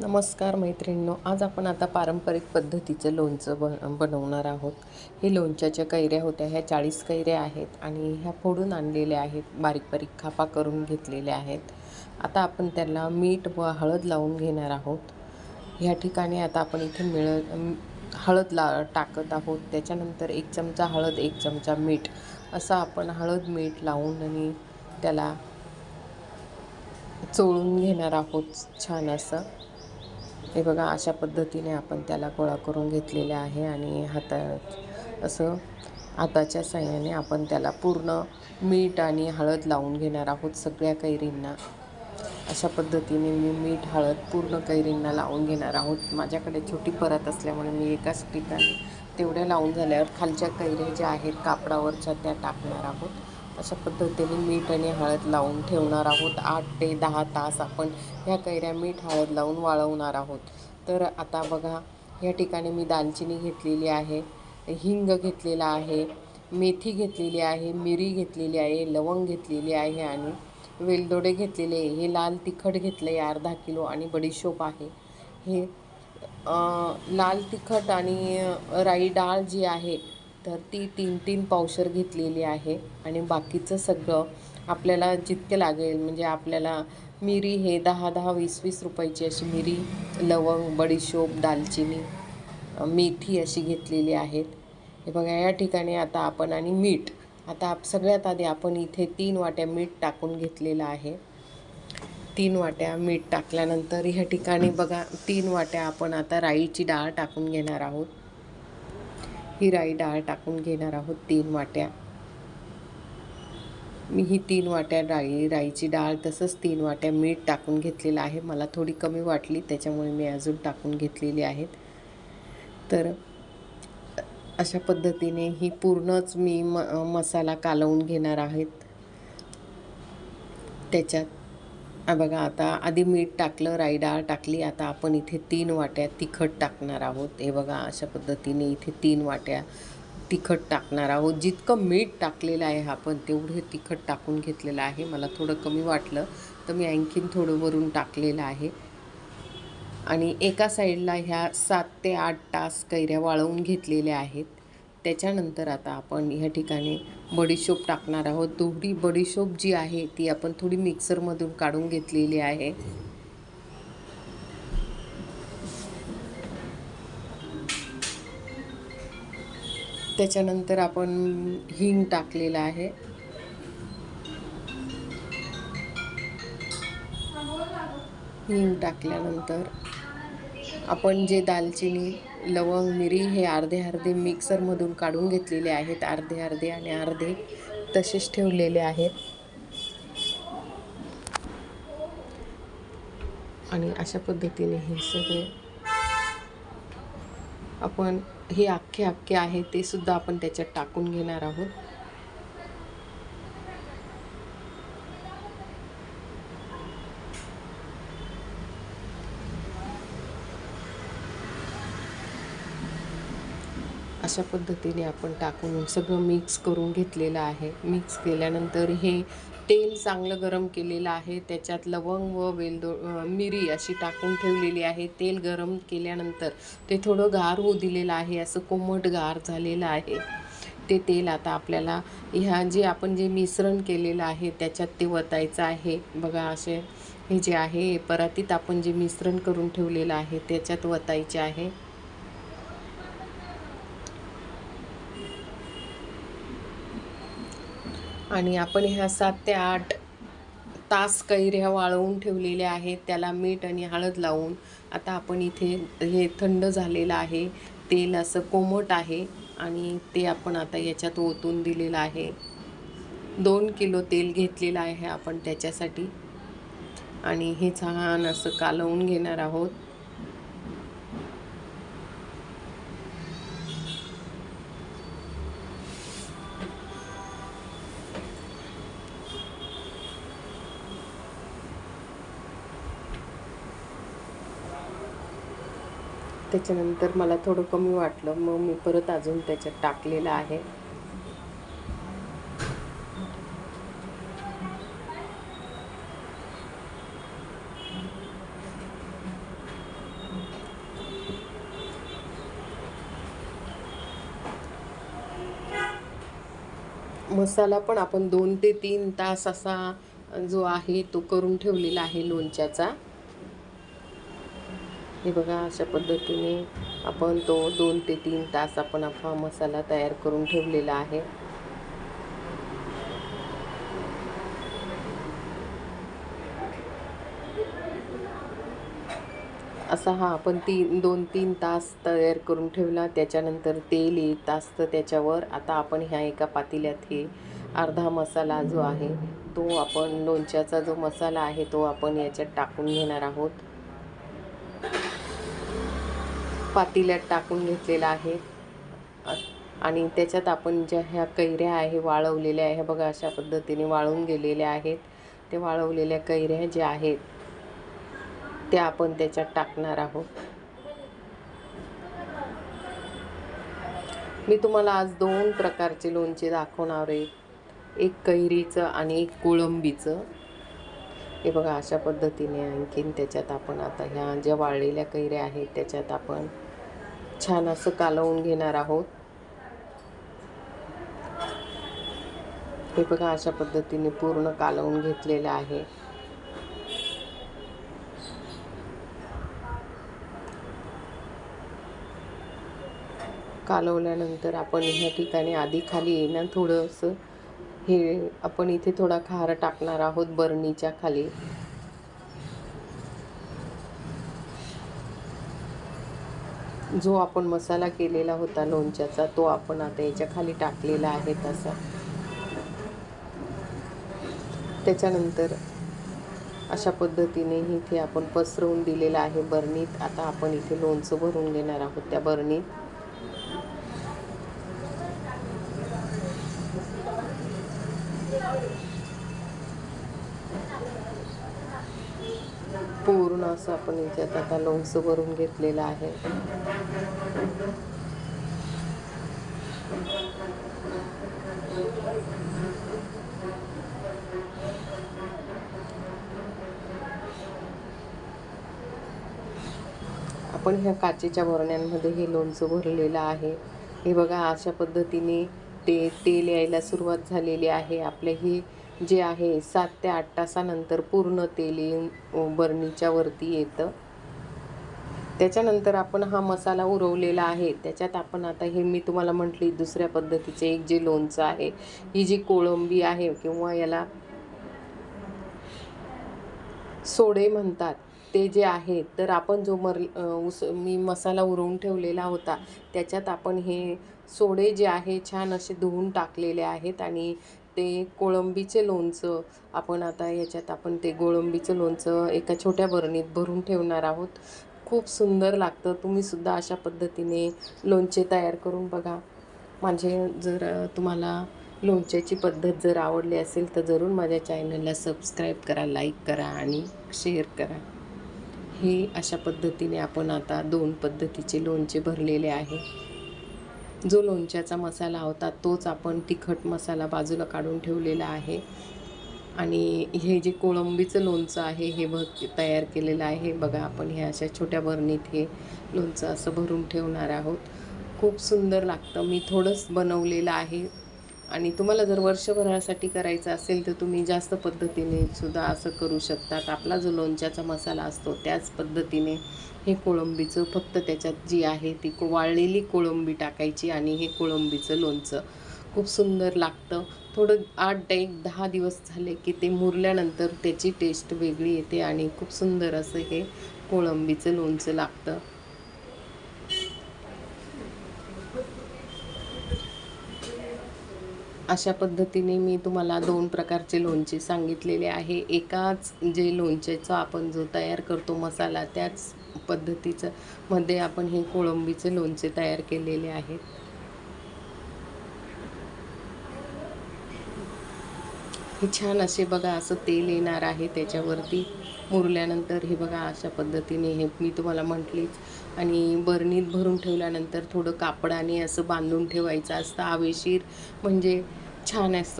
नमस्कार मैत्रिणींनो आज आपण आता पारंपरिक पद्धतीचं लोणचं बन बनवणार आहोत. हे लोणच्याच्या कैऱ्या होत्या ह्या चाळीस कैऱ्या आहेत आणि ह्या फोडून आणलेल्या आहेत बारीक बारीक खापा करून घेतलेल्या आहेत. आता आपण त्याला मीठ व हळद लावून घेणार आहोत. ह्या ठिकाणी आता आपण इथे मिळ हळद ला टाकत आहोत. त्याच्यानंतर एक चमचा हळद एक चमचा मीठ असं आपण हळद मीठ लावून आणि त्याला चोळून घेणार आहोत छान असं. हे बघा अशा पद्धतीने आपण त्याला गोळा करून घेतलेले आहे आणि हातात असं हाताच्या साह्याने आपण त्याला पूर्ण मीठ आणि हळद लावून घेणार आहोत सगळ्या कैरींना. अशा पद्धतीने मी मीठ हळद पूर्ण कैरींना लावून घेणार आहोत. माझ्याकडे छोटी परत असल्यामुळे मी एकाच ठिकाणी तेवढ्या लावून झाल्यावर खालच्या कैऱ्या ज्या आहेत कापडावरच्या त्या टाकणार आहोत. अशा पद्धतीने मीठ आणि हळद लावून ठेवणार आहोत. आठ ते दहा तास आपण ह्या कैऱ्या मीठ हळद लावून वाळवणार आहोत. तर आता बघा या ठिकाणी मी दालचिनी घेतलेली आहे हिंग घेतलेला आहे मेथी घेतलेली आहे मिरी घेतलेली आहे लवंग घेतलेली आहे आणि वेलदोडे घेतलेले आहे. हे लाल तिखट घेतलं आहे अर्धा किलो आणि बडीशोप आहे. हे लाल तिखट आणि राई डाळ जी आहे तर ती तीन तीन पावशर घेतलेली आहे आणि बाकीचं सगळं आपल्याला जितके लागेल म्हणजे आपल्याला मिरी हे दहा दहा वीस वीस रुपयाची अशी मिरी लवंग बडीशोप दालचिनी मेथी अशी घेतलेली आहेत. हे बघा या ठिकाणी आता आपण आणि मीठ. आता आप सगळ्यात आधी आपण इथे तीन वाट्या मीठ टाकून घेतलेलं आहे. तीन वाट्या मीठ टाकल्यानंतर ह्या ठिकाणी बघा तीन वाट्या आपण आता राईची डाळ टाकून घेणार आहोत. ही राई डाळ टाकून घेणार आहोत तीन वाट्या. मी ही तीन वाट्या डाळी राईची डाळ तसंच तीन वाट्या मीठ टाकून घेतलेलं आहे. मला थोडी कमी वाटली त्याच्यामुळे मी अजून टाकून घेतलेली आहेत. तर अशा पद्धतीने ही पूर्णच मी म मसाला कालवून घेणार आहेत. त्याच्यात बघा आता आधी मीठ टाकलं राई डाळ टाकली आता आपण इथे तीन वाट्या तिखट टाकणार आहोत. हे बघा अशा पद्धतीने इथे तीन वाट्या तिखट टाकणार आहोत. जितकं मीठ टाकलेलं आहे आपण तेवढं तिखट टाकून घेतलेलं आहे. मला थोडं कमी वाटलं तर मी आणखीन थोडं वरून टाकलेलं आहे. आणि एका साईडला ह्या सात ते आठ तास कैऱ्या वाळवून घेतलेल्या आहेत. त्याच्यानंतर आता आपण ह्या ठिकाणी बडीशोप टाकणार आहोत. तेवढी बडीशोप जी आहे ती आपण थोडी मिक्सरमधून काढून घेतलेली आहे. त्याच्यानंतर आपण हिंग टाकलेलं आहे. हिंग टाकल्यानंतर आपण जे दालचिनी लवंग मिरी हे अर्धे अर्धे मिक्सरमधून काढून घेतलेले आहेत. अर्धे अर्धे आणि अर्धे तसेच ठेवलेले आहेत. आणि अशा पद्धतीने हे सगळे आपण हे अख्खे अख्खे आहे ते सुद्धा आपण त्याच्यात टाकून घेणार आहोत. अशा पद्धतीने आपण टाकून सगळं मिक्स करून घेतलेलं आहे. मिक्स केल्यानंतर हे तेल चांगलं गरम केलेलं आहे. त्याच्यात लवंग व वेलदो मिरी अशी टाकून ठेवलेली आहे. तेल गरम केल्यानंतर ते थोडं गार होऊ दिलेलं आहे. असं कोमट गार झालेलं आहे. ते तेल आता आपल्याला ह्या जे आपण जे मिश्रण केलेलं आहे त्याच्यात ते वतायचं आहे. बघा असे हे जे आहे परातीत आपण जे मिश्रण करून ठेवलेलं आहे त्याच्यात वतायचे आहे. आणि आपण ह्या सात ते आठ तास कैऱ्या वाळवून ठेवलेल्या आहेत त्याला मीठ आणि हळद लावून. आता आपण इथे हे थंड झालेलं आहे तेल असं कोमट आहे आणि ते आपण आता याच्यात ओतून दिलेलं आहे. दोन किलो तेल घेतलेलं आहे आपण त्याच्यासाठी. आणि हे छान असं कालवून घेणार आहोत. त्याच्यानंतर मला थोडं कमी वाटलं. मग मी परत अजून त्याच्यात टाकलेलं आहे. मसाला पण आपण दोन ते तीन तास असा जो आहे तो करून ठेवलेला आहे लोणच्याचा. हे बघा अशा पद्धतीने आपण तो दोन ते तीन तास आपण हा मसाला तयार करून ठेवलेला आहे. असा हा आपण तीन दोन तीन तास तयार करून ठेवला. त्याच्यानंतर तेल येत असतं त्याच्यावर आता आपण ह्या एका पातेल्यात हे अर्धा मसाला जो आहे तो आपण लोणच्याचा जो मसाला आहे तो आपण याच्यात टाकून घेणार आहोत. पातेल्यात टाकून घेतलेला आहे. आणि त्याच्यात आपण ज्या ह्या कैऱ्या आहे वाळवलेल्या आहे बघा अशा पद्धतीने वाळून गेलेल्या आहेत. ते वाळवलेल्या कैऱ्या ज्या आहेत त्या आपण त्याच्यात टाकणार आहोत. मी तुम्हाला आज दोन प्रकारचे लोणचे दाखवणार आहे. एक कैरीचं आणि एक कोळंबीचं. हे बघा अशा पद्धतीने आणखीन त्याच्यात आपण आता ह्या ज्या वाळलेल्या कैऱ्या आहेत त्याच्यात आपण छान असं कालवून घेणार आहोत. हे बघा अशा पद्धतीने पूर्ण कालवून घेतलेलं आहे. कालवल्यानंतर आपण ह्या ठिकाणी आधी खाली ना थोडंसं हे आपण इथे थोडा खार टाकणार आहोत बरणीच्या खाली. जो आपण मसाला केलेला होता लोणच्याचा तो आपण आता याच्या खाली टाकलेला आहे तसा. त्याच्यानंतर अशा पद्धतीने इथे आपण पसरवून दिलेलं आहे बरणीत. आता आपण इथे लोणचं भरून घेणार आहोत त्या बरणीत. पूर्ण असं आपण याच्यात आता लोणचं भरून घेतलेलं आहे. आपण ह्या काचेच्या भरण्यांमध्ये हे लोणचं भरलेलं आहे. हे बघा अशा पद्धतीने ते तेल यायला सुरुवात झालेली आहे. आपले हे जे आहे सात ते आठ तासानंतर पूर्ण तेल येऊन बरणीच्या वरती येतं. त्याच्यानंतर आपण हा मसाला उरवलेला आहे. त्याच्यात आपण आता हे मी तुम्हाला म्हटली दुसऱ्या पद्धतीचे एक जे लोणचं आहे ही जी कोळंबी आहे किंवा याला सोडे म्हणतात ते जे आहे तर आपण जो मर उस मी मसाला उरवून ठेवलेला होता त्याच्यात आपण हे सोडे जे आहे छान असे धुवून टाकलेले आहेत आणि ते कोळंबीचे लोणचं आपण आता याच्यात आपण ते कोळंबीचं लोणचं एका छोट्या बरणीत भरून ठेवणार आहोत. खूप सुंदर लागतं. तुम्हीसुद्धा अशा पद्धतीने लोणचे तयार करून बघा. माझे जर तुम्हाला लोणच्याची पद्धत जर आवडली असेल तर जरूर माझ्या चॅनलला सबस्क्राईब करा लाईक करा आणि शेअर करा. हे अशा पद्धतीने आपण आता दोन पद्धतीचे लोणचे भरलेले आहे. जो लोणच्याचा मसाला होता तोच आपण तिखट मसाला बाजूला काढून ठेवलेला आहे. आणि हे जे कोळंबीचं लोणचं आहे हे भ तयार केलेलं आहे. बघा आपण हे अशा छोट्या बरणीत हे लोणचं असं भरून ठेवणार आहोत. खूप सुंदर लागतं. मी थोडंच बनवलेलं आहे. आणि तुम्हाला जर वर्षभरासाठी करायचं असेल तर तुम्ही जास्त पद्धतीने सुद्धा असं करू शकतात. आपला जो लोणच्याचा मसाला असतो त्याच पद्धतीने हे कोळंबीचं फक्त त्याच्यात जी आहे ती वाळलेली कोळंबी टाकायची आणि हे कोळंबीचं लोणचं. खूप सुंदर लागतं. थोडं आठ एक दहा दिवस झाले की ते मुरल्यानंतर त्याची टेस्ट वेगळी येते आणि खूप सुंदर असं हे कोळंबीचं लोणचं लागतं. अशा पद्धतीने मी तुम्हाला दोन प्रकारचे लोणचे सांगितलेले आहे. एकाच जे लोणचेचा आपण जो तयार करतो मसाला त्याच पद्धतीचं मध्ये आपण हे कोळंबीचे लोणचे तयार केलेले आहेत. हे छान असे बघा असं तेल येणार आहे त्याच्यावरती. मुरल्यानंतर हे बघा अशा पद्धतीने हे मी तुम्हाला म्हटलीच. आणि बरणीत भरून ठेवल्यानंतर थोडं कापडाने असं बांधून ठेवायचं असतं. आवेशीर म्हणजे छान असतं